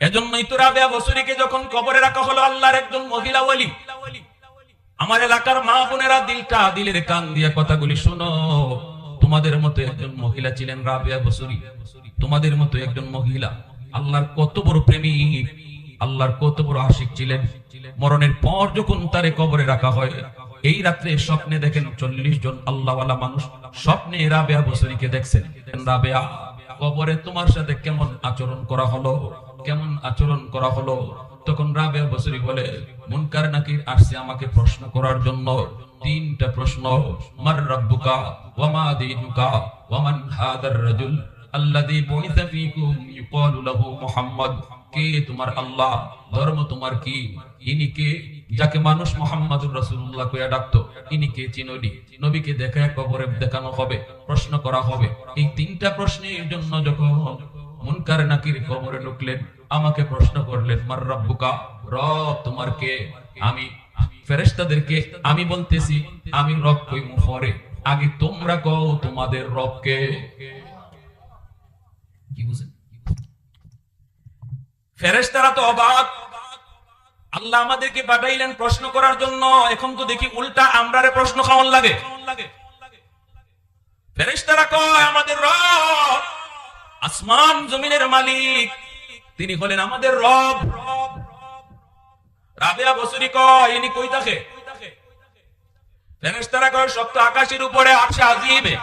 এজন্যই তো রাবেয়া বসুরিকে যখন কবরে রাখা হলো আল্লাহর একজন মহিলা ওলি, আমার এলাকার মা বোনেরা দিলটা দিলের কান দিয়ে কথাগুলি শোনো। তোমাদের মতো একজন মহিলা ছিলেন রাবেয়া বসুরি। তোমাদের মতো একজন মহিলা। আল্লাহর কত বড় প্রেমিক, আল্লাহর কত বড় আশিক ছিলেন। মরণের পর যখন তারে কবরে রাখা হয়, এই রাত্রে স্বপ্নে দেখেন চল্লিশ জন আল্লাহওয়ালা মানুষ স্বপ্নে রাবেয়া বসুরিকে দেখছেন। রাবেয়া, কবরে তোমার সাথে কেমন আচরণ করা হলো? কেমন আচরণ করা হলো? তখন রাবেয়া বসরি বলে, মুনকার নাকির আসছে আমাকে প্রশ্ন করার জন্য? তিনটা প্রশ্ন, মার রাব্বুকা ওয়া মা দীনুকা ওয়া মান হাদার রাজুল আল্লাযী বুইসা ফীকুম ইউকালু লাহু মুহাম্মদ। কে তোমার আল্লাহ? ধর্ম তোমার কি? ইনি কে? যাকে মানুষ মোহাম্মদুর রাসূলুল্লাহ কইয়া ডাকতো, ইনি কে চিনলি? নবীকে দেখায় কবরে দেখানো হবে, প্রশ্ন করা হবে। এই তিনটা প্রশ্নের জন্য যখন মুনকার নাকির কবরে ঢুকলেন আমাকে প্রশ্ন করলেন, মার রব্বুকা, রব তোমার কে? আমি, ফেরেশতাদেরকে, আমি বলতেছি, আমি রব কই মুফরে, আগে তোমরা কও তোমাদের রব কে। কি বুঝেন ফেরেশতারা তো অবাক। আল্লাহ আমাদেরকে পাঠাইলেন প্রশ্ন করার জন্য, এখন তো দেখি উল্টা আমরারে প্রশ্ন খাওয়ান লাগে। ফেরেশতারা কয়, আমাদের রব আসমান জমিনের মালিক। তিনি হলেন আমাদের রব। রাবেয়া বসুরি কয় ইনি কই থাকে? ফেরেশতারা কয়, সপ্ত আকাশের উপরে আরশে আজিমে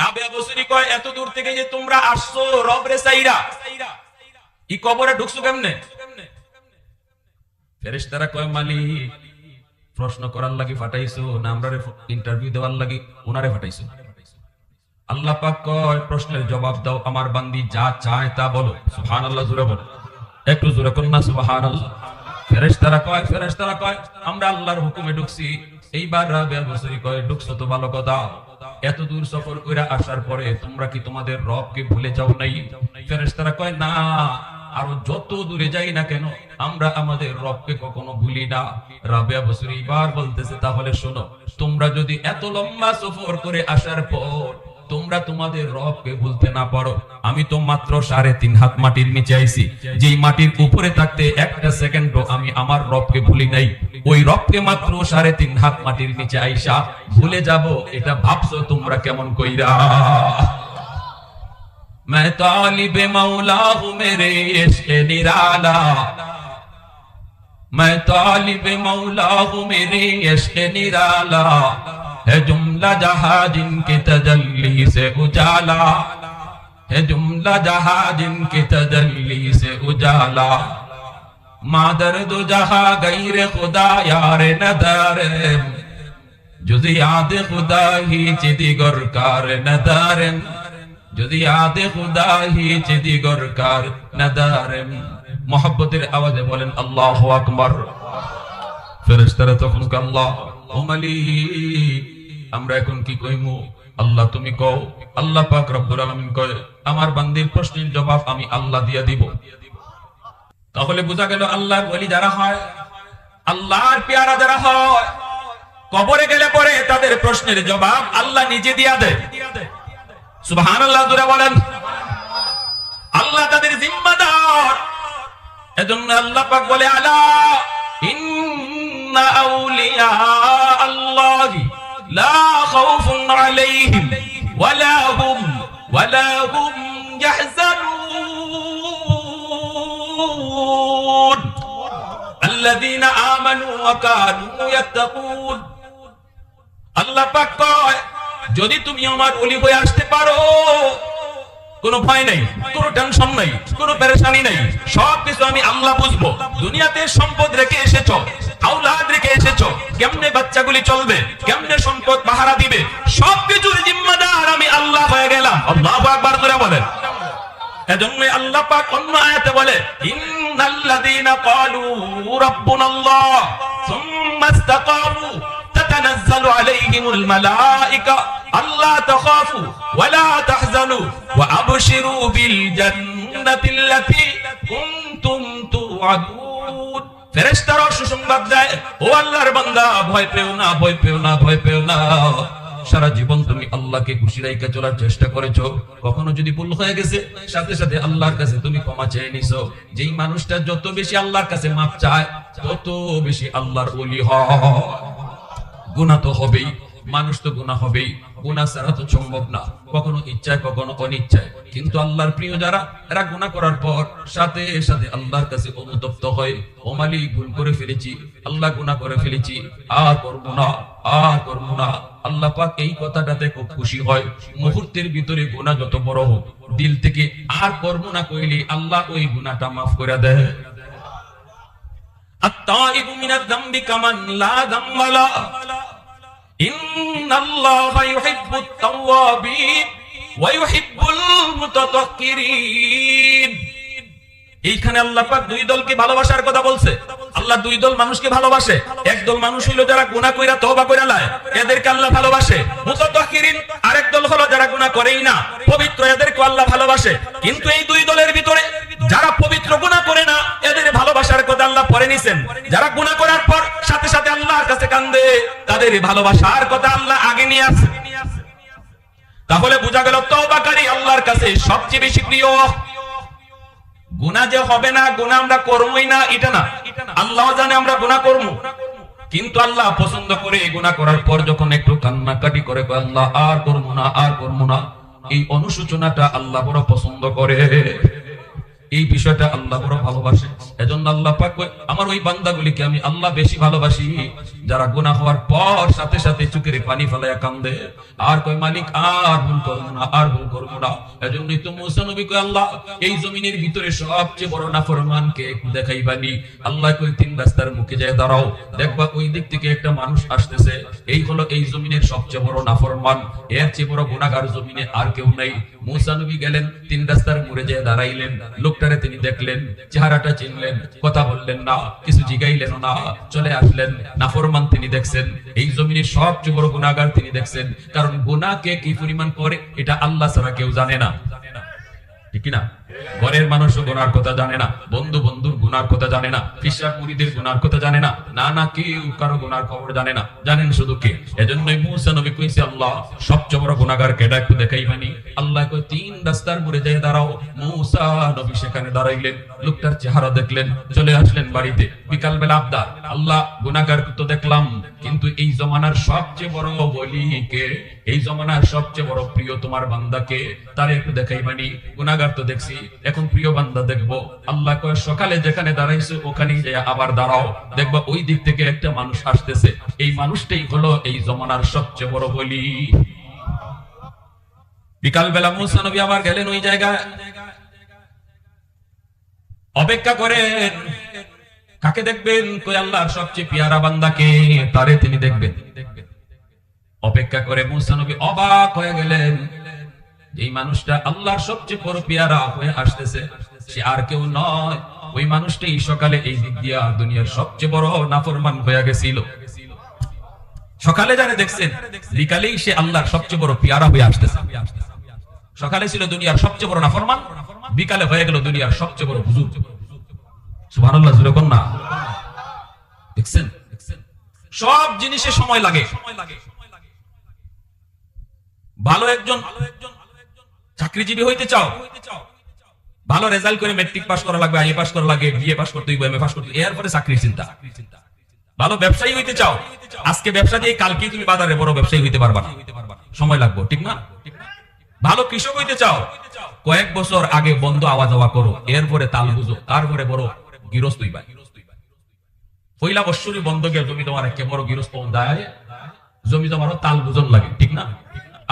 রাবেয়া বসুরি কয়, এত দূর থেকে যে তোমরা আসছো রব রে সাইরা। ই কবরে ঢুকছো কেমনে? ফেরেশতারা কয়, মালিক, প্রশ্ন করার লাগি ফাটাইছো না আমরা ইন্টারভিউ দেওয়ার লাগি ওনারে ফাটাইছো? আল্লাহ পাক কয়, প্রশ্নের জবাব দাও, আমার বান্দি যা চায় তা বলো। সুবহানাল্লাহ, জোরে বলো। একটু জোরে করুন না, সুবহানাল্লাহ। ফেরেশতারা কয় ফেরেশতারা কয়, আমরা আল্লাহর হুকুমে ঢুকছি। এইবার রাবিয়া বসরি কয়, ঢুকছো তো ভালো কথা। এত দূর সফর করে আসার পরে তোমরা কি তোমাদের রবকে ভুলে যাও নাই? ফেরেশতারা কয়, না, আরও যত দূরে যাই না কেন, আমরা আমাদের রবকে কখনো ভুলি না। রাবিয়া বসরি বার বলতেছে, তাহলে শোনো, তোমরা যদি এত লম্বা সফর করে আসার পর তোমরা তোমাদের রবকে ভুলতে না পারো আমি তো মাত্র সাড়ে তিন হাত মাটির নিচে আইছি যেই মাটির উপরে থাকতে একটা সেকেন্ডও আমি আমার রবকে ভুলি নাই ওই রবকে মাত্র সাড়ে তিন হাত মাটির নিচে আইসা ভুলে যাব এটা ভাবছো তোমরা কেমন কইরা मैं तालिब मौला हूँ मेरे इश्क निराला मैं तालिब मौला हूँ मेरे इश्क निराला ہے جملہ جہاں جن کی تجلی سے اجالا ہے جملہ جہاں جن کی تجلی سے اجالا مادر دو جہاں غیر خدا یار ندار جزیات خدا ہی چیدی گرکار ندارن جزیات خدا ہی چیدی گرکار ندارن মোহাব্বতের আওয়াজে বলেন আল্লাহ আকবর ফেরেস্তারা তখন আল্লাহ ও মালিক আমরা এখন কি কইমু? আল্লাহ তুমি কও, আল্লাহ পাক রব্বুল আলামিন কয়, আমার বান্দির প্রশ্নের জবাব আমি আল্লাহ দিয়া দিব। তাহলে বোঝা গেল আল্লাহর ওলি যারা হয়, আল্লাহর পেয়ারা যারা হয়, কবরে গেলে পরে তাদের প্রশ্নের জবাব আল্লাহ নিজে দিয়া দেয়। সুবহান আল্লাহ দূরে বলেন। আল্লাহ তাদের জিম্মাদার। এজন্য আল্লাহ পাক বলে, আলা ইন্না আউলিয়া আল্লাহি। লা খাউফুন আলাইহিম ওয়ালা হুম ওয়ালা হুম ইয়াহজানুন الذين آمنوا وكانوا يتقون আল্লাহ পাক কয় যদি তুমি আমার অলি হয়ে আসতে পারো কোনো ভয় নাই, কোনো টেনশন নাই, কোনো পেরেশানি নাই সব কিছু আমি আমলা বুঝব। দুনিয়াতে সম্পদ রেখে এসেছ আউলাদ রেখে এসেছ, কেমনে বাচ্চাগুলি চলবে, কেমনে সম্পদ পাহারা দিবে, সবকিছুর জিম্মাদার আমি আল্লাহ হয়ে গেলাম। আল্লাহ আকবার করে বলেন। এজন্য আল্লাহ পাক অন্য আয়াতে বলে, ইন্নাল্লাযীনা ক্বালু রাব্বুনাল্লাহ, সুম্মা ইসতাকামু তাতানাজ্জালু আলাইহিমুল মালায়েকা আল্লাহ তাখাফু ولا تحزنوا وأبشروا بالجنة التي كنتم توعدون ফেরেশতারা সুসংবাদ দেয় ও আল্লাহর বান্দা ভয় পেও না ভয় পেও না ভয় পেও না সারা জীবন তুমি আল্লাহকে খুশি রাইকা চলার চেষ্টা করেছো কখনো যদি ভুল হয়ে গেছে সাথে সাথে আল্লাহর কাছে তুমি ক্ষমা চেয়ে নিছো যেই মানুষটা যত বেশি আল্লাহর কাছে মাপ চায় তত বেশি আল্লাহর ওলি হয় গুণা তো হবেই মানুষ তো গুণা হবেই। গুণা ছাড়া তো সম্ভব না। কখনো ইচ্ছায়, কখনো অনিচ্ছায়। কিন্তু আল্লাহর প্রিয় যারা, এরা গুণা করার পর সাথে সাথে আল্লাহর কাছে অনুতপ্ত হয়, ও মালিক, ভুল করে ফেলেছি। আল্লাহ গুণা করে ফেলেছি। আর করব না, আর করব না। আল্লাহ পাক এই কথাটাতে খুব খুশি হয়। মুহূর্তের ভিতরে গুণা যত বড় হোক, দিল থেকে আর করব না কইলে আল্লাহ ওই গুণাটা মাফ করে দেয়। আত্মাইবু মিনাদ দাম্বি কামান লা দাম্বালা। এইখানে আল্লাহ দুই দলকে ভালোবাসার কথা বলছে। আল্লাহ দুই দল মানুষকে ভালোবাসে। এক দল মানুষ হইল যারা গুণা কইরা তওবা কইরা লায়, এদেরকে আল্লাহ ভালোবাসে। মুতাতাহহিরিন আরেক দল হলো যারা গুণা করেই না। পবিত্র এদেরকে আল্লাহ ভালোবাসে। কিন্তু এই দুই দলের ভিতরে যারা পবিত্র গুনাহ করে না, এদের ভালোবাসার কথা আল্লাহ পরে নিছেন। যারা গুনাহ করার পর সাথে সাথে আল্লাহর কাছে কান্দে, তাদের ভালোবাসার কথা আল্লাহ আগে নিয়ে আসে তাহলে বোঝা গেল তওবাকারী আল্লাহর কাছে সবচেয়ে বেশি প্রিয়। গুনা যে হবে না গুনা আমরা করবোই না, এটা না। আল্লাহ জানে আমরা গুনা করব কিন্তু আল্লাহ পছন্দ করে গুনাহ করার পর যখন একটু কান্নাকাটি করে আল্লাহ আর করব না, আর করব না, এই অনুশোচনাটা আল্লাহ বড় পছন্দ করে। এই বিষয়টা আল্লাহ বড় ভালোবাসে। এজন্য আল্লাহ পাক আমার ওই বান্দাগুলিকে আমি আল্লাহ বেশি ভালোবাসি, যারা গুনাহ হওয়ার পর সাথে সাথে চোখের পানি ফেলাইয়া কান্দে। আর কয়, মালিক, আর ভুল করব না, আর ভুল করব না। এজন্যই তো মুসা নবী কয়, আল্লাহ, এই জমিনের ভিতরে সবচেয়ে বড় নাফরমানকে একটু দেখাইবানি। আল্লাহ কই তিন রাস্তার মুখে যায় দাঁড়াও। দেখবা ওই দিক থেকে একটা মানুষ আসতেছে, এই হলো এই জমিনের সবচেয়ে বড় নাফরমান। এর চেয়ে বড় গুণাগার জমিনে আর কেউ নাই। মুসা নবী গেলেন, তিন রাস্তার মোড়ে যায় দাঁড়াইলেন। লোকটারে তিনি দেখলেন, চেহারাটা চিনলেন, কথা বললেন না, কিছু জিগাইলেন না, চলে আসলেন। নাফরমান তিনি দেখছেন, এই জমিনের সবচেয়ে বড় গুণাগার তিনি দেখছেন, কারণ গুনাহকে কি পরিমাণ করে, এটা আল্লাহ ছাড়া কেউ জানে না। ঠিক না ঘরের মানুষও গোনার কথা জানে না বন্ধু বন্ধুর গুনার কথা জানে না। ফিসার মুড়িদের গুনার কথা জানে না। না না, কেউ কারও গুনার খবর জানে না। জানেন শুধু কে? এজন্যই মুসা নবী কইছে, আল্লাহ, সবচেয়ে বড় গুনাহগার কেটা একটু দেখাইবানি আল্লাহ কই তিন রাস্তার মোড়ে যায় দাঁড়াও। মুসা নবী সেখানে দাঁড়াইলেন। লোকটার চেহারা দেখলেন, চলে আসলেন বাড়িতে। বিকাল বেলা আবদার। আল্লাহ, গুনাহগার তো দেখলাম, কিন্তু এই জমানার সবচেয়ে বড় বলি কে? এই জমানার সবচেয়ে বড় প্রিয় তোমার বান্দাকে তার একটু দেখাইবানি গুনাহগার তো দেখছি, এখন প্রিয় বান্দা দেখব। আল্লাহ কয়, সকালে যেখানে দাঁড়াইছো ওখানেই যে আবার দাঁড়াও। দেখবা ওই দিক থেকে একটা মানুষ আসতেছে। এই মানুষটাই হলো এই জমানার সবচেয়ে বড় বলি। বিকাল বেলা মুসা নবী আবার গেলেন ওই জায়গায়। অপেক্ষা করেন, কাকে দেখবেন? কই আল্লাহর সবচেয়ে পিয়ারা বান্দাকে? তারে তিনি দেখবেন। অপেক্ষা করে মুসা নবী অবাক হয়ে গেলেন। এই মানুষটা আল্লাহর সবচেয়ে বড় পিয়ারা হয়ে আসতেছে। সে আর কেউ নয়। ওই মানুষটাই সকালে এই দিক দিয়া দুনিয়ার সবচেয়ে বড় নাফরমান হয়ে গেছিল। সকালে যারা দেখছেন, বিকালেই সে আল্লাহর সবচেয়ে বড় পিয়ারা হয়ে আসতেছে। সকালে ছিল দুনিয়ার সবচেয়ে বড় নাফরমান, বিকালে হয়ে গেল দুনিয়ার সবচেয়ে বড় হুজুর। সুবহানাল্লাহ, জোরে না? দেখছেন? সব জিনিসে সময় লাগে। ভালো একজন, চাকরিজীবী হইতে চাও ভালো রেজাল্ট করে মেট্রিক পাস করা লাগবে আইএ পাস করা লাগে বিএ পাস করতে হইবে এমএ পাস করতে এরপরে চাকরির চিন্তা। ভালো ব্যবসায়ী হইতে চাও, আজকে ব্যবসা দিয়ে কালকেই তুমি বাজারে বড় ব্যবসায়ী হইতে পারবা না। সময় লাগবে, ঠিক না? ভালো কৃষক হইতে চাও, কয়েক বছর আগে বন্ধ আওয়া যাওয়া করো, এরপরে তাল বুঝো, তারপরে বড় গৃহস্থ হইবা। পয়লা বৎসরই বন্ধ গিয়ে জমি তোমার একে বড় গৃহস্থ দেয় জমি তোমারও তাল বুঝন লাগে, ঠিক না?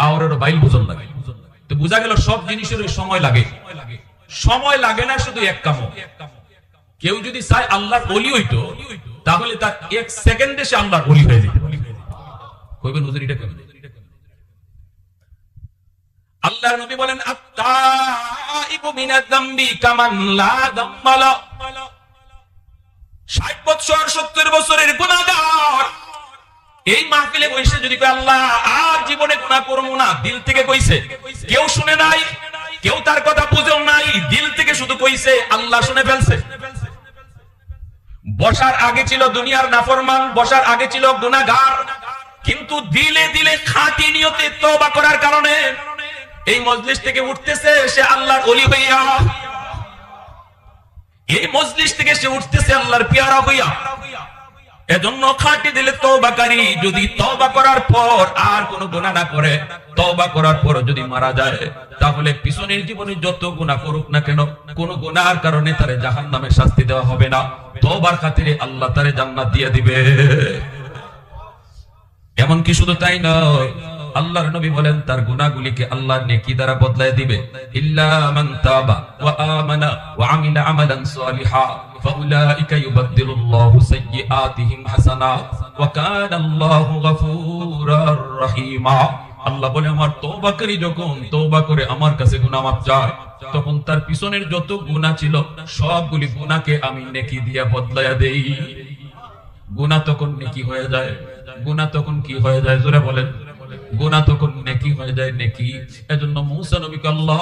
আওয়ারেরও বাইল বুঝন লাগে। তো বোঝা গেল সব জিনিসের সময় লাগে। সময় লাগে না শুধু এক কাম। কেউ যদি চায় আল্লাহর অলি হইতো, তাহলে তার এক সেকেন্ডে সে আল্লাহর অলি হয়ে যেতে। কইবেন কেমন আল্লাহর নবী বলেন আত্তাইবু কামান লা যাম্মালা 60 বছর 70 বছরের গুনাহগার। এই মাহফিলে বসে যদি কয়, আল্লাহ, আর জীবনে গুনাহ করব না। দিল থেকে কইছে, কেউ শুনে নাই? কেউ তার কথা বুঝেও নাই, দিল থেকে শুধু কইছে, আল্লাহ শুনে ফেলছে। বসার আগে ছিল দুনিয়ার নাফরমান, বসার আগে ছিল গুনাহগার। কিন্তু দিলে দিলে খাঁটি নিয়তে তওবা করার কারণে এই মজলিস থেকে উঠতেছে, সে আল্লাহর অলি হইয়া। এই মজলিস থেকে সে উঠতেছে আল্লাহর পেয়ারা হইয়া। এজন্য খাঁটি দিলে তওবাকারী যদি তওবা করার পর আর কোনো গুনাহ না করে তওবা করার পর যদি মারা যায়, তাহলে পিছনের জীবনে যত গুনাহ করুক না কেন, কোন গুনাহর কারণে তারে জাহান্নামে শাস্তি দেওয়া হবে না। তওবার খাতিরে আল্লাহ তারে জান্নাত দিয়ে দিবে। এমন কি শুধু তাই নয়, আল্লাহর নবী বলেন, তার গুনাহগুলিকে আল্লাহ নেকি দ্বারা বদলায় দিবে। ইল্লা মান তাবা ওয়া আমানা ওয়া আমিলা আমালান সালিহা, ফাউলাইকা ইউবাদদিলুল্লাহু সাইয়্যাতিহিম হাসানাত ওয়া কানা আল্লাহু গফুরার রহিমা। আল্লাহ বলে, আমার তওবাকারী যখন তোবা করে আমার কাছে গুনা মাপ যায় তখন তার পিছনের যত গুণা ছিল, সবগুলি গুনাকে আমি নেকি দিয়া বদলাইয়া দেই। গুনা তখন নেকি হয়ে যায়। গুনা তখন কি হয়ে যায়? জোরে বলেন। গুনাহ তখন নেকি হয়ে যায়, নেকি। এজন্য মূসা নবীকে আল্লাহ,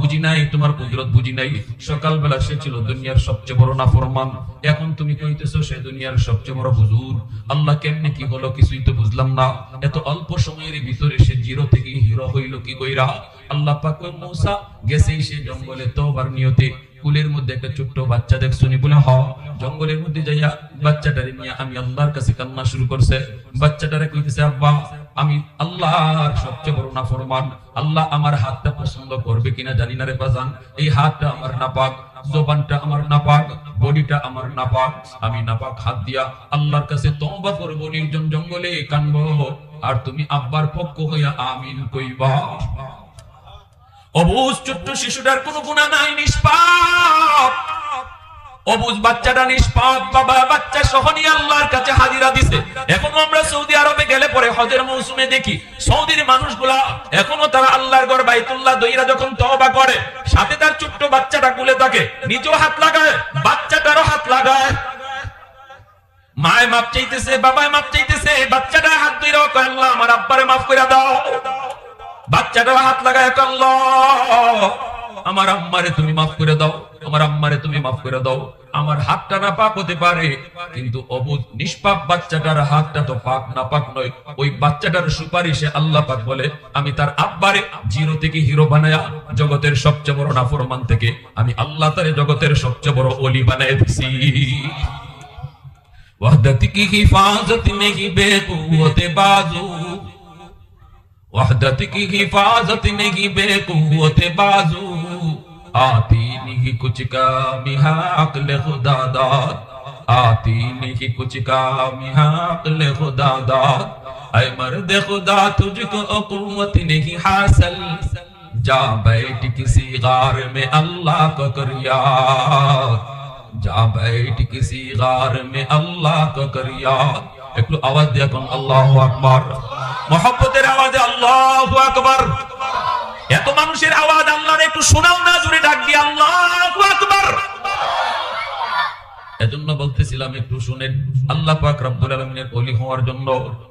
বুঝি নাই, তোমার কুদরত বুঝি নাই। সকালবেলা সে ছিল দুনিয়ার সবচেয়ে বড় নাফরমান। এখন তুমি কইতেছো সে দুনিয়ার সবচেয়ে বড় হুজুর। আল্লাহ কেমনে কি হলো কিছুই তো বুঝলাম না। এত অল্প সময়ের ভিতরে সে জিরো থেকে হিরো হইল কি কইরা। আল্লাহ পাক মূসা গেছেই সে জঙ্গলে তোবার নিয়তে। কুলের মধ্যে একটা ছোট্ট বাচ্চা দেখছনি বলে, হ। জঙ্গলের মধ্যে যাইয়া বাচ্চাটারে নিয়ে আমি আল্লাহর কাছে কান্না শুরু করছে। বাচ্চাটারে কইতেছে, আব্বা আমি আল্লাহর সবচেয়ে বড় নাফরমান। আল্লাহ আমার হাতটা পছন্দ করবে কিনা জানি না রে বাজান। এই হাতটা আমার নাপাক, জবানটা আমার নাপাক, বডিটা আমার নাপাক। আমি নাপাক হাত দিয়া আল্লাহর কাছে তওবা করব, নির্জন জঙ্গলে কানবো। আর তুমি আব্বার পক্ষ হইয়া আমিন কইবা। অবুজ ছোট্ট শিশুটার কোনো গুণা নাই, নিষ্পাপ। অবুজ বাচ্চাটা নিষ্পাপ, বাবা, বাচ্চা সহনী আল্লাহর কাছে হাজিরা দিছে। এখন আমরা সৌদি আরবে গেলে পরে হজের মৌসুমে দেখি, সৌদির মানুষগুলা এখনও তারা আল্লাহর ঘর বাইতুল্লাহ দইরা যখন তওবা করে, সাথে তার ছোট্ট বাচ্চাটা কুলে থাকে নিজেও হাত লাগায়, বাচ্চাটারও হাত লাগায়। মায় মাপ চাইতেছে, বাবায় মাপ চাইতেছে বাচ্চাটা হাত ধরে কয়, আল্লাহ, আমার আব্বারে মাফ করে দাও। বাচ্চাটা হাত লাগায় কল্ল আমার আম্মারে তুমি মাফ করে দাও, আমার আম্মারে তুমি মাফ করে দাও। আমার হাতটা না পাক হতে পারে, কিন্তু অবুধ, নিষ্পাপ বাচ্চাটার হাতটা তো পাক না পাক নয়। ওই বাচ্চাটার সুপারিশে আল্লাহ পাক বলে, আমি তার আব্বারে জিরো থেকে হিরো বানায়া জগতের সবচেয়ে বড় নাফরমান থেকে আমি আল্লাহ তারে জগতের সবচেয়ে বড় অলি বানায় দিছি। وحدت کی حفاظت میں ہی بے قوت بازو وحدت کی حفاظت میں ہی بے قوت بازو आती नहीं कुछ काम यहाँ अकल खुदा दाद आती नहीं कुछ काम यहाँ अकल खुदा दाद अय मर्द खुदा, तुझको अकूमत नहीं हासिल। जा बैठ किसी गार में अल्लाह को कर जा बैठ किसी गार में अल्लाह को कर एक तो आवाज़ देखो अल्लाह अकबर। मोहब्बत आवाज़, अल्लाह अकबर। এত মানুষের আওয়াজ আল্লাহর একটু শোনাও না জুড়ে ডাক দিয়ে আল্লাহ এজন্য বলতেছিলাম, একটু শুনেন। আল্লাহ পাক রব্বুল আলামিনের ওলি হওয়ার জন্য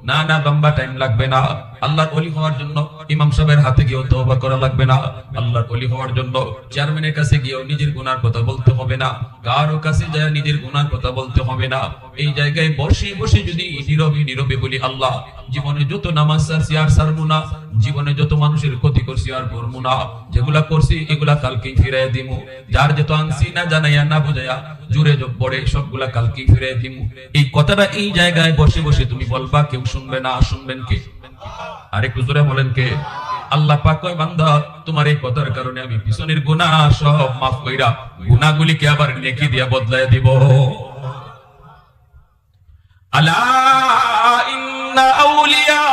না না, লম্বা টাইম লাগবে না। আল্লাহর ওলি হওয়ার জন্য ইমাম সাহেবের হাতে গিয়েও তওবা করা লাগবে না। আল্লাহর ওলি হওয়ার জন্য চেয়ারম্যানের কাছে গিয়েও নিজের গুনার কথা বলতে হবে না। কারও কাছে যায় নিজের গুনার কথা বলতে হবে না। এই জায়গায় বসে বসে যদি নীরবে নীরবে বলি, আল্লাহ, জীবনে যত নামাজ সারছি আর সারবো না। জীবনে যত মানুষের ক্ষতি করছি আর করব না। যেগুলা করছি, এগুলা কালকেই ফিরাই দিমু। যার যত আনছি না, জানাইয়া না বুঝাইয়া জুড়ে যোগ পড়ে সবগুলা কালকে ফিরে দিব এই কথাটা এই জায়গায় বসে বসে তুমি বলবা, কেউ শুনবে না, শুনবেন কে? আরেকটু জোরে বলেন কে? আল্লাহ পাক কয়, বান্দা, তোমার এই কথার কারণে আমি পিছনের গুনাহ সব maaf কইরা গুনাহগুলিকে আবার নেকি দিয়া বদলায় দিব। আলা ইন্না আউলিয়া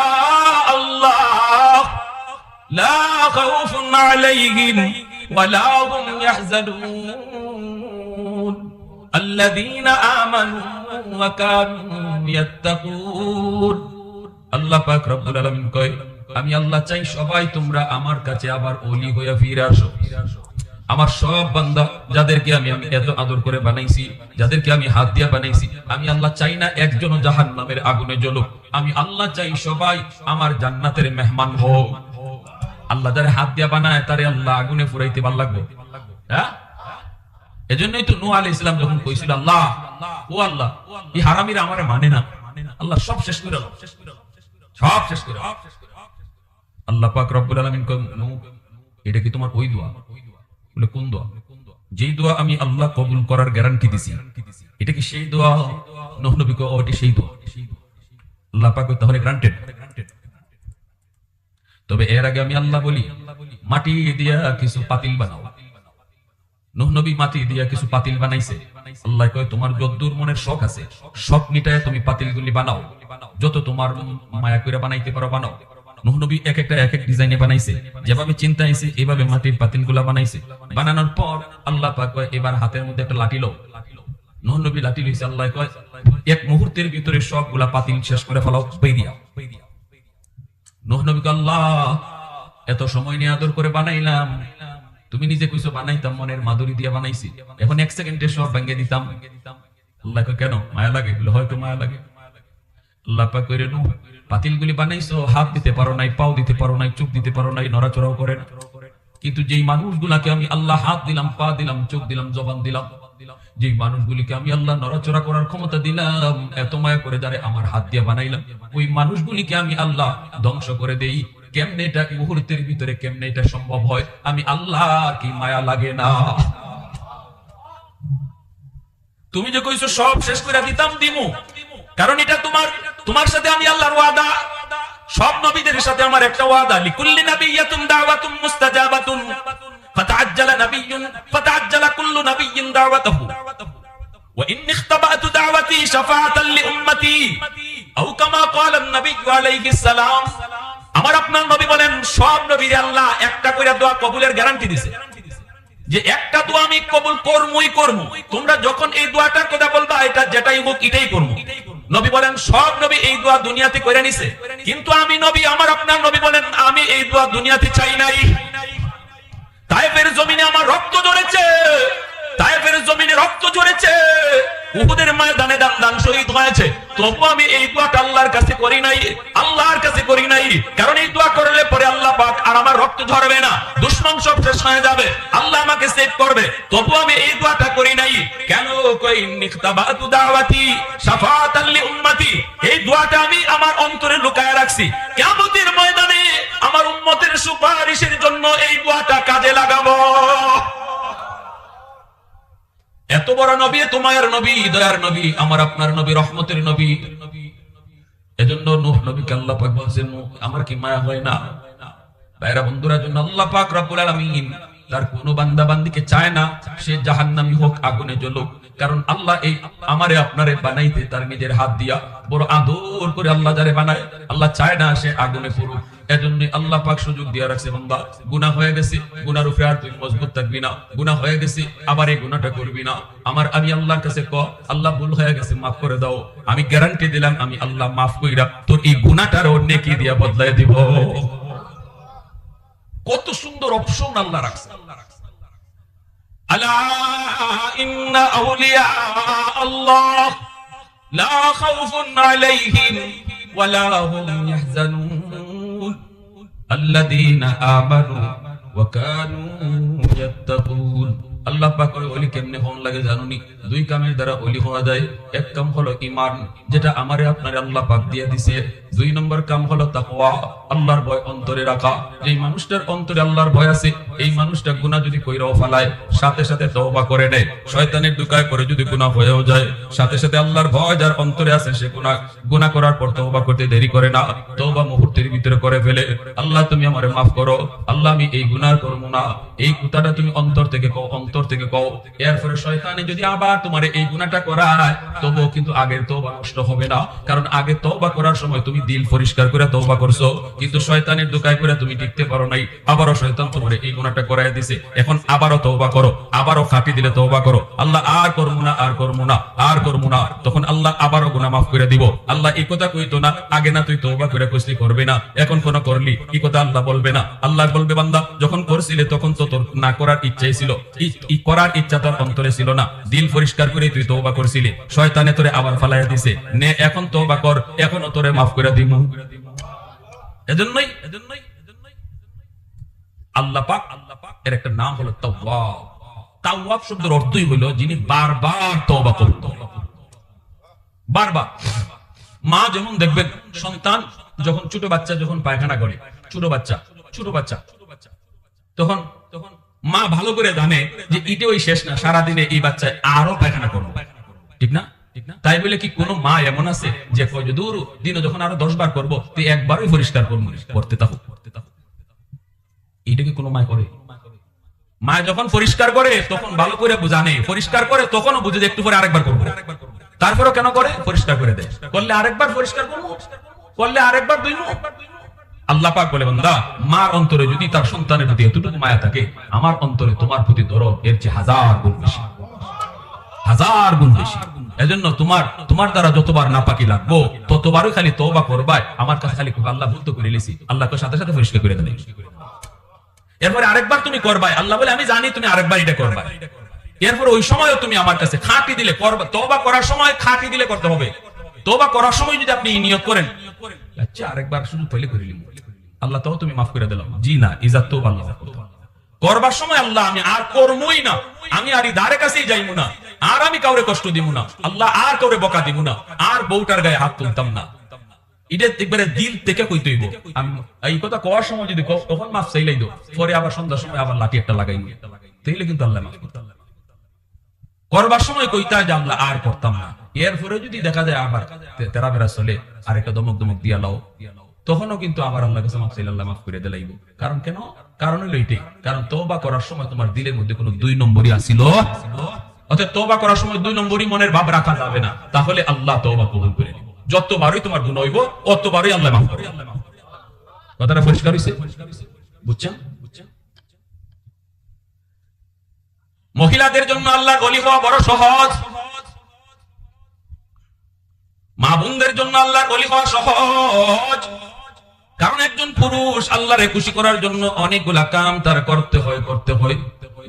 আল্লাহ, লা খাউফুন আলাইহিম ওয়া লা হুম ইয়াহজানুন আল্লাযীনা আমানু ওয়া কানু ইয়াত্তাকুন পাক রব্বুল আলামিন কয়, আমি আল্লাহ চাই সবাই তোমরা আমার কাছে আবার ওলি হইয়া ফিরে আসো। আমার সব বান্দা যাদেরকে আমি আমি এত আদর করে বানাইছি, যাদেরকে আমি হাত দিয়ে বানাইছি, আমি আল্লাহ চাই না একজন জাহান নামের আগুনে জ্বলুক। আমি আল্লাহ চাই সবাই আমার জান্নাতের মেহমান হোক। আল্লাহ যারা হাত দিয়ে বানায়, তারে আল্লাহ আগুনে ফুরাইতে ভালো লাগবে। হ্যাঁ? এজন্যই তো নূহ আলাইহিস সালাম যখন কইছিল আল্লাহ ও আল্লাহ এই হারামিরা আমারে মানে না। আল্লাহ সব শেষ করে দাও। সব শেষ করে আল্লাহ পাক রব্বুল আলামিন এটা কি তোমার ওই দোয়া? বলে কোন দোয়া? যেই দোয়া আমি আল্লাহ কবুল করার গ্যারান্টি দিছি এটা কি সেই দোয়া? নূহ নবী কয় ও, এটা সেই দোয়া। আল্লাহ পাক তাহলে গ্রান্টেড তবে এর আগে আমি আল্লাহ বলি মাটি দিয়া কিছু পাতিল বানাও। নবী মাটি দিয়া কিছু পাতিল বানাইছে। আল্লাহ কয়, তোমার যদ্দুর মনের শখ আছে, শখ মিটায় তুমি পাতিলগুলি বানাও। যত তোমার মায়া করে বানাইতে পারো, বানাও। এক একটা, এক এক ডিজাইনে বানাইছে। যেভাবে চিন্তা আইছে, এভাবে মাটির পাতিলগুলা বানাইছে। বানানোর পর আল্লাহ কয়, এবার হাতের মধ্যে একটা লাঠি লও। নূহ নবী লাঠি লইছে, আল্লাহ কয়, এক মুহূর্তের ভিতরে সবগুলা পাতিল শেষ করে ফেলাও বেরিয়া নূহ নবীকে আল্লাহ, এত সময় নিয়ে আদর করে বানাইলাম। তুমি নিজে কইছো, বানাইতাম, মনের মাধুরী দিয়ে বানাইছি। এখন এক সেকেন্ডে সব ভেঙে দিতাম। আল্লাহ কেন? মায়া লাগে? হয়তো মায়া লাগে। আল্লাহ পাক নু পাতিলগুলি বানাইছো, হাত দিতে পারো নাই, পাও দিতে পারো নাই, চোখ দিতে পারো নাই, নড়াচড়াও করে না। কিন্তু যেই মানুষগুলাকে আমি আল্লাহ হাত দিলাম, পা দিলাম, চোখ দিলাম, জবান দিলাম, যেই মানুষগুলিকে আমি আল্লাহ নড়াচড়া করার ক্ষমতা দিলাম, এত মায়া করে যারে আমার হাত দিয়ে বানাইলাম, ওই মানুষগুলিকে আমি আল্লাহ ধ্বংস করে দেই। কেমনে এটা মুহূর্তের ভিতরে কেমনে এটা সম্ভব হয়? আমি আল্লাহ কি মায়া লাগে না? তুমি যে কইছো সব শেষ করে দিতাম দিমু। কারণ এটা তোমার তোমার সাথে আমি আল্লাহর ওয়াদা। সব নবীদের সাথে আমার একটা ওয়াদা। লিকুল্লি নাবিয়াতুন দাওয়াতুন মুস্তাজাবাতুন। ফাতাআজ্জালা নাবিয়ুন ফাতাআজ্জালা কুল্লু নাবিয়িন দাওয়াতাহু। ওয়া ইন্নি ইখতাবাতু দাওয়াতি শাফাআতান লিউম্মতি আও কামা ক্বালা আন-নাবিয়্যু আলাইহিস সালাম। আমার আপনার নবী বলেন, সব নবীর আল্লাহ একটা করে দোয়া কবুলের গ্যারান্টি দিছে। যে একটা দোয়া আমি কবুল করমই করমু। তোমরা যখন এই দোয়াটার কথা বলবা, এটা যেটাই হোক, এটাই করমু। নবী বলেন, সব নবী এই দোয়া দুনিয়াতে করে নিছে। কিন্তু আমি নবী, আমার আপনার নবী বলেন, আমি এই দোয়া দুনিয়াতে চাই নাই। তাইফের জমিনে আমার রক্ত ঝরেছে। তাইফের জমিনে রক্ত ঝরেছে। উহুদের ময়দানে দান দান শহীদ হয়েছে। তবু আমি এই দোয়াটা আল্লাহর কাছে করি নাই, আল্লাহর কাছে করি নাই। কারণ এই দোয়া করলে পরে আল্লাহ পাক আর আমার রক্ত ঝরবে না, দুশ্মন সব শেষ হয়ে যাবে, আল্লাহ আমাকে সেভ করবে। তবু আমি এই দোয়াটা করি নাই, কেন কই নিখতাবাতু দাওয়াতি শাফাআতাল লি উম্মতি এই দোয়াটা আমি আমার অন্তরে লুকায় রাখছি। কিয়ামতের ময়দানে আমার উম্মতের সুপারিশের জন্য এই দোয়াটা কাজে লাগাবো। এত বড় নবী, তোমার নবী, দয়ার নবী, আমার আপনার নবী, রহমতের নবী। এজন্য নূহ নবীকে আল্লাহ পাক বলছেন আমার কি মায়া হয় না? ভাইরা, বন্ধুরা জন্য আল্লাহ পাক রব্বুল আলামিন, তার কোন বান্দা বান্দিকে চায় না, সে জাহান্নামী হোক, আগুনে জ্বলুক। কারণ আল্লাহ এই আমারে আপনারে বানাইতে তার নিজের হাত দিয়া বড় আদর করে আল্লাহ যারে বানায়, আল্লাহ চায় না সে আগুনে পড়ুক এজন্য আল্লাহ পাক সুযোগ দিয়া রাখছে হয়ে গেছে, গুনার উপরে আর তুই মজবুত থাকবি না। হয়ে গেছে, আবার এই করবি না। আমার আমি আল্লাহর কাছে ক, আল্লাহ ভুল হয়ে গেছে করে দাও। আমি গ্যারান্টি দিলাম, আমি আল্লাহ মাফ কইরা তোর এই গুনাহটার অন্য কি দিয়া বদলাই দিব। কত সুন্দর অপশন আল্লাহ রাখছে। আলা ইন্না আউলিয়া আল্লাহ লা খাউফুন আলাইহিম ওয়ালা হুম ইয়াহজানুন আল্লাযীনা আমানু ওয়া কানু ইয়াত্তাকুন আল্লাহ পাক করে ওলি কেমনে হন লাগে জানুনি? দুই কামের দ্বারা ওলি হওয়া যায়। এক কাম হলো ঈমান, যেটা আমারে আপনারে আল্লাহ পাক দিয়ে দিছে। দুই নম্বর কাম হলো তাকওয়া, আল্লাহর ভয় অন্তরে রাখা। যেই মানুষটার অন্তরে আল্লাহর ভয় আছে, এই মানুষটা গুনাহ যদি কইরাও ফালায়, সাথে সাথে তওবা করে নেয়। শয়তানের দুকায় করে যদি গুনাহ হয়েও যায়, সাথে সাথে আল্লাহর ভয় যার অন্তরে আছে, সে গুনাহ গুনাহ করার পর তওবা করতে দেরি করে না। তওবা মুহূর্তের ভিতরে করে ফেলে। আল্লাহ তুমি আমারে মাফ করো। আল্লাহ আমি এই গুনাহ করব না। এই কথাটা তুমি অন্তর থেকে কও অন্তর থেকে কও, এরপরে শয়তানে যদি আবার তোমার এই গুনাহটা করায়, তবুও কিন্তু আগের তওবা নষ্ট হবে না। কারণ আগে তওবা করার সময় তুমি দিল পরিষ্কার করে তওবা করছ, কিন্তু শয়তানের দুকায় করে তুমি টিকতে পারো নাই। আবারও শয়তান তোমার এই গুনাহটা করায় দিছে। এখন আবারও তওবা করো, আবারও খাটি দিলে তওবা করো। আল্লাহ আর করব না, আর করব না, আর করব না। তখন আল্লাহ আবারও গুনাহ মাফ করে দিব। আল্লাহ এই কথা কইতো না, আগে না তুই তওবা করে কইসলি করবে না। এখন কোন করলি কি কথা আল্লাহ বলবে না। আল্লাহ বলবে, বান্দা, যখন করছিলে তখন তো তোর না করার ইচ্ছাই ছিল। ই- করার ইচ্ছা তোর অন্তরে ছিল না। দিল পরিষ্কার করে তুই করছিলি। শয়তানে তোরে আবার ফালাইয়া দিছে। নে, এখন কর তোরে মাফ করে দিব। এজন্যই এজন্যই আল্লাহ পাক আল্লাহ পাক, এর একটা নাম হলো তাওয়াব। তাওয়াব শব্দের অর্থই হলো যিনি বারবার তওবা করত বারবার। মা যেমন দেখবেন, সন্তান যখন ছোট বাচ্চা যখন পায়খানা করে ছোট বাচ্চা ছোট বাচ্চা, তখন তখন মা ভালো করে জানে যে ইটে ওই শেষ না, সারাদিনে এই বাচ্চা আরও পায়খানা করব। ঠিক না? তাই বলে কি কোন মা এমন আছে যে দূর, দিনে যখন আরও দশ বার করব, তুই একবারই পরিষ্কার করব, করতে থাকো। এটা কি কোনো মায় করে? মা যখন পরিষ্কার করে, তখন ভালো করে জানে। পরিষ্কার করে, তখনও বুঝে যে একটু পরে আরেকবার করব। তারপরেও কেন করে? পরিষ্কার করে দেয়। করলে আরেকবার পরিষ্কার করব, করলে আরেকবার দুই আল্লাহ পাক বলে, বান্দা, মার অন্তরে যদি তার সন্তানের প্রতি এতটুকু মায়া থাকে, আমার অন্তরে তোমার প্রতি দরদ এর চেয়ে হাজার গুণ বেশি। হাজার গুণ বেশি। এজন্য তোমার তোমার দ্বারা যতবার নাপাকি লাগবো, ততবারই খালি তওবা করবাই। আমার কাছে খালি আল্লাহ ভুল তো করে লিছি। আল্লাহকে সাথে সাথে পরিষ্কার করে দেবে এরপরে আরেকবার তুমি করবাই। আল্লাহ বলে, আমি জানি তুমি আরেকবার এটা করবা এরপর ওই সময় তুমি আমার কাছে খাঁটি দিলে করবা, তওবা করার সময় খাঁটি দিলে করতে হবে। তওবা করার সময় যদি আপনি নিয়ত করেন আরেকবার আল্লাহ তুমি মাফ করে দিলাম। জি না ইজাত তো আল্লাহ করবার সময় আল্লাহ, আমি আর করবই না। আমি আর ধারে কাছেই না। আর আমি কাউরে কষ্ট দিব না। আল্লাহ, আর কাউরে বকা দিব না। আর বউটার গায়ে হাত তুলতাম না। এই কথা সময় যদি তখন মাফ চাইলাই দো পরে আবার সন্ধ্যার সময় আবার লাঠি একটা তাইলে কিন্তু আল্লাহ করবার সময় যে আর করতাম না। এরপরে যদি দেখা যায় আবার তে- তেরা বেড়া চলে আর একটা দমক দমক দিয়া লাও, তখনও কিন্তু আবার আল্লাহ মাফ আল্লাহ মাফ করে দিলাইব কারণ কেন? কারণ হলো এটাই। কারণ তওবা করার সময় তোমার দিলের মধ্যে কোনো দুই নম্বরই আসিল। অর্থাৎ তওবা করার সময় দুই নম্বরই মনের ভাব রাখা যাবে না। তাহলে আল্লাহ তওবা কবুল করে নিব। যতবারই তোমার গুণ হইব, অতবারই আল্লাহ মাফ করে কথাটা পরিষ্কার হইছে? বুঝছেন? মহিলাদের জন্য আল্লাহর অলি হওয়া বড় সহজ। মা বোনদের জন্য আল্লাহর অলি হওয়া সহজ। কারণ একজন পুরুষ আল্লাহরে খুশি করার জন্য অনেকগুলা কাম তার করতে হয় করতে হয়।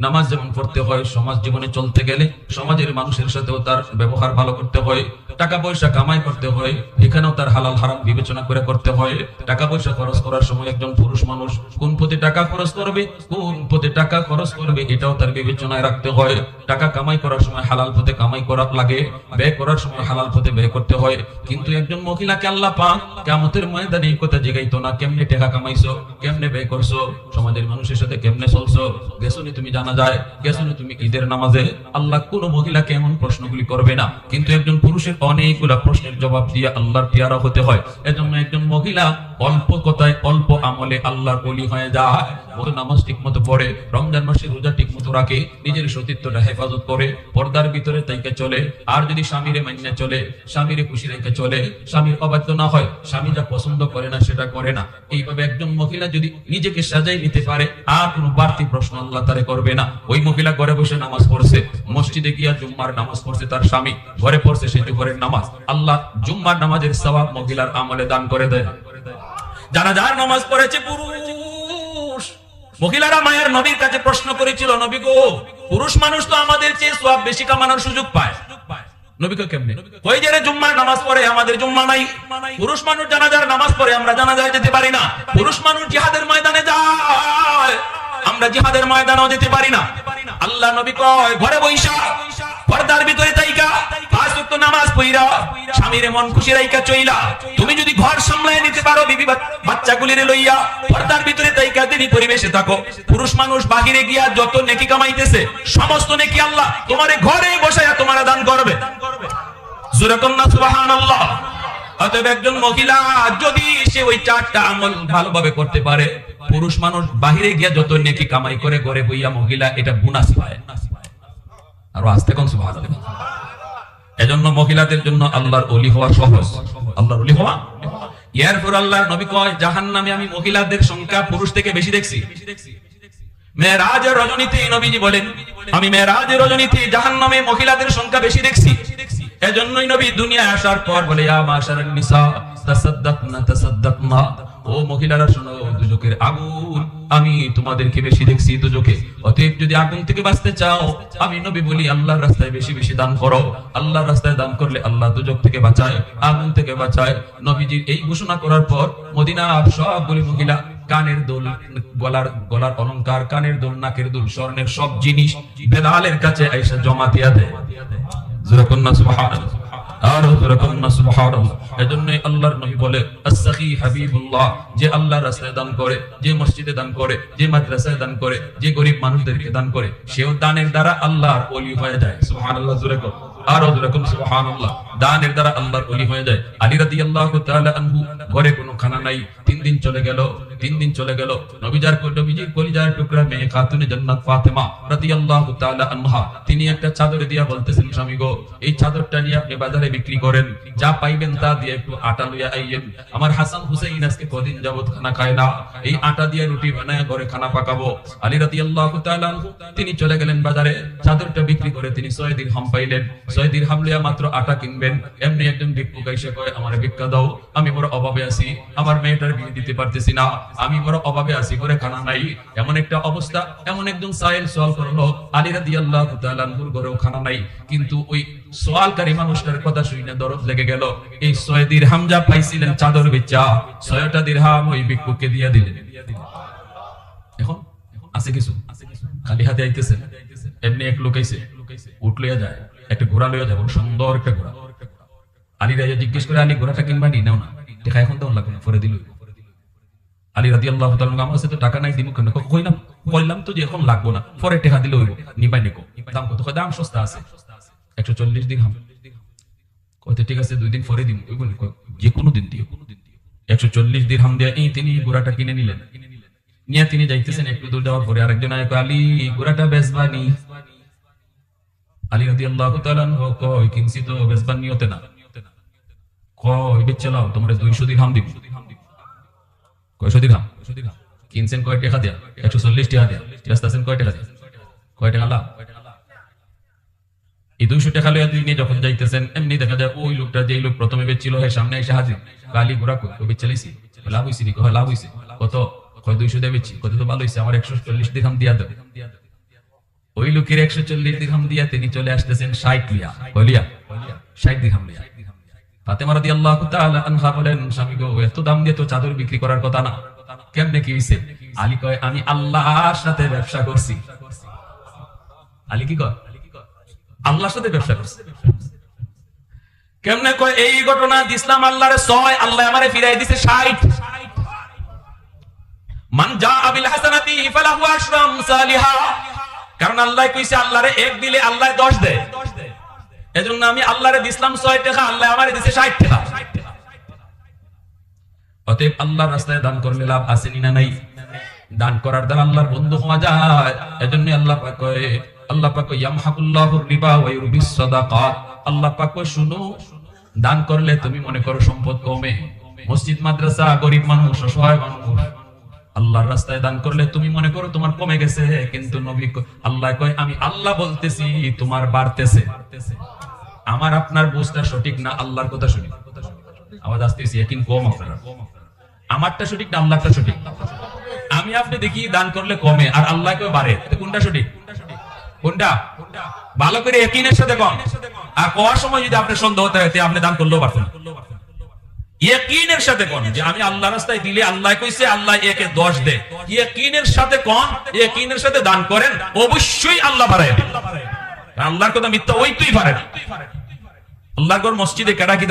নামাজ যেমন পড়তে হয়, সমাজ জীবনে চলতে গেলে সমাজের মানুষের সাথেও তার ব্যবহার ভালো করতে হয়। টাকা পয়সা কামাই করতে হয়, এখানেও তার হালাল হারাম বিবেচনা করে করতে হয়। টাকা পয়সা খরচ করার সময় একজন পুরুষ মানুষ কোন পথে টাকা খরচ করবে, কোন পথে টাকা খরচ করবে, এটাও তার বিবেচনায় রাখতে হয়। টাকা কামাই করার সময় হালাল পথে কামাই করা লাগে, ব্যয় করার সময় হালাল পথে ব্যয় করতে হয়। কিন্তু একজন মহিলাকে আল্লাহ পাক কেমতের ময়দানে কথা জিগাইতো না, কেমনে টাকা কামাইছো, কেমনে ব্যয় করছ, সমাজের মানুষের সাথে কেমনে চলছো, গেছনি তুমি জানা যায়, গেছনি তুমি ঈদের নামাজে? আল্লাহ কোন মহিলাকে এমন প্রশ্নগুলি করবে না। কিন্তু একজন পুরুষের অনেকগুলা প্রশ্নের জবাব দিয়ে আল্লাহর পিয়ারা হতে হয়। এজন্য একজন মহিলা অল্প কথায় অল্প আমলে আল্লাহর বলি হয়ে যায়। ও নামাজ ঠিক মতো পড়ে, রমজান মাসে রোজা ঠিক মতো রাখে, নিজের সতীত্বটা হেফাজত করে, পর্দার ভিতরে তাইকে চলে, আর যদি স্বামীরে মান্য চলে, স্বামীরে খুশি রেখে চলে, স্বামীর অবাধ্য না হয়, স্বামী যা পছন্দ করে না সেটা করে না। এইভাবে একজন মহিলা যদি নিজেকে সাজাই নিতে পারে, আর কোনো বাড়তি প্রশ্ন আল্লাহ তারে করবে না। ওই মহিলা ঘরে বসে নামাজ পড়ছে, মসজিদে গিয়া জুম্মার নামাজ পড়ছে তার স্বামী, ঘরে পড়ছে সে জুহরের নামাজ। আল্লাহ জুম্মার নামাজের সওয়াব মহিলার আমলে দান করে দেয়। যার নামাজ পড়েছে পুরুষ। মহিলারা মায়ের নবীর কাছে প্রশ্ন করেছিল, নবী গো, পুরুষ মানুষ তো আমাদের চেয়ে সব বেশি কামানোর সুযোগ পায়। জানাজার ময়দানে আমরা জিহাদের ময়দানেও যেতে পারি না। আল্লাহ নবী কয়, ঘরে বৈশা পর্দার ভিতরে তাইকা, পাঁচ ওয়াক্ত নামাজ পইরা স্বামীর মন খুশি রাইকা চইলা তুমি যদি ঘর সামলায় নিতে পারো বিবি বাচ্চাগুলিরে লইয়া, পর্দার ভিতরে তাইকা তিনি পরিবেশে থাকো। পুরুষ মানুষ বাহিরে গিয়া যত নেকি কামাইতেছে, সমস্ত নেকি আল্লাহ তোমারে ঘরে বসায়া তোমার দান করবে। জোরে না, সুবহানাল্লাহ। অতএব একজন মহিলা যদি সে ওই চারটা আমল ভালোভাবে করতে পারে, পুরুষ মানুষ বাহিরে গিয়া যত নেকি কামাই করে ঘরে বইয়া মহিলা, এটা গুনাসি পায় আরও আসতে কোন সুবহানাল্লাহ। এজন্য মহিলাদের জন্য আল্লাহর অলি হওয়া সহজ। আল্লাহর অলি হওয়া? এরপর আল্লাহ নবী কয়, জাহান্নামে আমি মহিলাদের সংখ্যা পুরুষ থেকে বেশি দেখছি। মেয়েরাজের রজনীতে, নবীজি বলেন, আমি মেয়েরাজের রজনীতে, জাহান্নামে মহিলাদের সংখ্যা বেশি দেখছি। এজন্যই নবী দুনিয়ায় আসার পর বলে নিসা, তাসাদ্দাকনা তাসাদ্দাকনা ও মহিলারা শোনো, দুজকের আগুন আমি তোমাদেরকে বেশি দেখছি দুজকে অতএব যদি আগুন থেকে বাঁচতে চাও, আমি নবী বলি, আল্লাহর রাস্তায় বেশি বেশি দান করো। আল্লাহর রাস্তায় দান করলে আল্লাহ দুজক থেকে বাঁচায়, আগুন থেকে বাঁচায়। নবীজি এই ঘোষণা করার পর মদিনার সবগুলি মহিলা কানের দোল, গলার গলার অলংকার, কানের দোল, নাকের দোল, স্বর্ণের সব জিনিস বেলালের কাছে আইসা জমা দিয়া দেয়। যেরকম না সুবহানাল্লাহ। ঘরে কোনো খানা নাই, তিন দিন চলে গেল, তিন দিন চলে গেল। নবীজার টুকরা মেয়ে তিনি একটা চাদর দিয়া বলতেছেন, স্বামী গো, এই চাদরটা নিয়ে আপনি বাজারে বিক্রি করেন। যা পাইবেন তা দিয়ে একটু আটা লইয়া আইয়েন। আমার হাসান হুসাইন আজকে কদিন যাবত খানা খায় না। এই আটা দিয়ে রুটি বানায় ঘরে খানা পাকাবো। আলী রাদিয়াল্লাহু তাআলা তিনি চলে গেলেন বাজারে। চাদরটা বিক্রি করে তিনি ছয় দিন হাম পাইলেন। ছয় দিন হাম লইয়া মাত্র আটা কিনবেন। এমনি একজন ভিক্ষুক এসে কয়, আমার ভিক্ষা দাও, আমি বড় অভাবে আছি। আমার মেয়েটার বিয়ে দিতে পারতেছি না। আমি বড় অভাবে আছি করে খানা নাই। এমন একটা অবস্থা। এমন একজন সাইল সোয়াল করল, আলী তাআলা আনহুর ঘরেও খানা নাই। কিন্তু ওই সোয়ালকারী মানুষটার কথা শুনে দরদ লেগে গেল। এই ছয় দিরহাম যা পাইছিলেন চাদর বেচা, ছয়টা দিরহাম ওই ভিক্ষুককে দিয়ে দিলেন। এখন আছে কিছু? খালি হাতে আইতেছেন এমনি এক লোক আইছে, উঠ যায়, একটা ঘোড়া লইয়া যাব সুন্দর একটা ঘোড়া। আলী রাজা জিজ্ঞেস করে, আলী, ঘোড়াটা কিনবা নি? নাও না। দেখা এখন তেমন লাগবে না পরে দিল। আলী রাজি আল্লাহ আমার কাছে তো টাকা নাই, দিমু কেন কইলাম কইলাম তো যে এখন লাগবো না, পরে টাকা দিলে হইব, নিবাই নিকো। দাম কত? দাম সস্তা আছে। একশো চল্লিশ দিন হাম। ঠিক আছে দুই দিন পরে দিন ওই বলি যে কোনো দিন দিও। একশো চল্লিশ দিন হাম দিয়ে তিনি ঘোড়াটা কিনে নিলেন। নিয়ে তিনি যাইতেছেন একটু দূর যাওয়ার পরে আরেকজন আয় কয়, আলী ঘোড়াটা বেচবানি আলী রাদি আল্লাহ কয় কিনছি তো বেচবার নিয়তে না। কয় বেচে লাও তোমার দুইশো দিন হাম দিব কয়শো দিন হাম। কিনছেন কয় টাকা দিয়া? একশো চল্লিশ টাকা দিয়া। বেচতেছেন কয় টাকা দিয়া? কয় টাকা লাভ? এই দুইশো টাকা লইয়া দিয়ে নিয়ে যখন যাইতেছেন, এমনি দেখা যায় ওই লোকটা যেই লোক প্রথমে বেচছিল হ্যাঁ সামনে এসে হাজির। কালি ঘোরা কই? বেচে লাভ হইছি নি? লাভ হইছে? কত? কয় দুইশো দিয়ে বেচছি? কত তো ভালো হইছে, আমার একশো চল্লিশ দিরহাম দিয়া দেবে ওই লোকের একশো চল্লিশ দিরহাম দিয়া তিনি চলে আসতেছেন ষাট লিয়া। বলিয়া ষাট দিরহাম লিয়া। ফাতেমা রাদিয়াল্লাহু তাআলা আনহা বলেন, স্বামী গো, এত দাম দিয়ে তো চাদর বিক্রি করার কথা না। কেমনে কি হইছে? আলী কয়, আমি আল্লাহর সাথে ব্যবসা করছি। আলী কি কয়? আল্লাহর সাথে ব্যবসা করছি। কেমনে কয়, এই ঘটনা ইসলাম আল্লাহরে ছয়, আল্লাহ আমারে ফিরাই দিছে 60 মান জা আবিল হাসানাতি ফালাহু আশরাম সালিহা। কারণ আল্লাহ কইছে, আল্লাহরে এক দিলে আল্লাহ 10 দেয়। এজন্য আমি আল্লাহরে দিছিলাম 6 টাকা, আল্লাহ আমারে দিছে 60 টাকা। অতএব আল্লাহর রাস্তায় দান করলে লাভ আসেনি না নাই? দান করার দ্বারা আল্লাহর বন্ধু হওয়া যায়। এজন্য আল্লাহ পাক কয় আল্লাহ ইয়ামহাকুল্লাহুর রিবা ওয়া ইউরবিস সাদাকাত। আল্লাহ শুনো, দান করলে তুমি মনে করো সম্পদ কমে। মসজিদ, মাদ্রাসা, গরিব মানুষ, অসহায় মানুষ। আল্লাহর রাস্তায় দান করলে তুমি মনে করো তোমার কমে গেছে, কিন্তু নবী আল্লাহ কয়, আমি আল্লাহ বলতেছি, তোমার বাড়তেছে। আমার আপনার বুঝটা সঠিক না আল্লাহর কথা শুনি? আওয়াজ আসতেছি কম আপনারা। আমারটা সঠিক না আল্লাহটা সঠিক? আমি আপনি দেখি দান করলে কমে, আর আল্লাহ কেউ বাড়ে কোনটা সঠিক? কোনটা? ভালো করে সাথে কম আর সময় যদি আপনার সন্দেহ আপনি দান করলেও পারতেন আমি আল্লাহ রাস্তায় দিলে আল্লাহ কইছে, আল্লাহ একে দশ দে। সাথে কোন সাথে দান করেন, অবশ্যই আল্লাহ আল্লাহর কথা মিথ্যা ওই তুই পারে আল্লাহর মসজিদে কেডা কি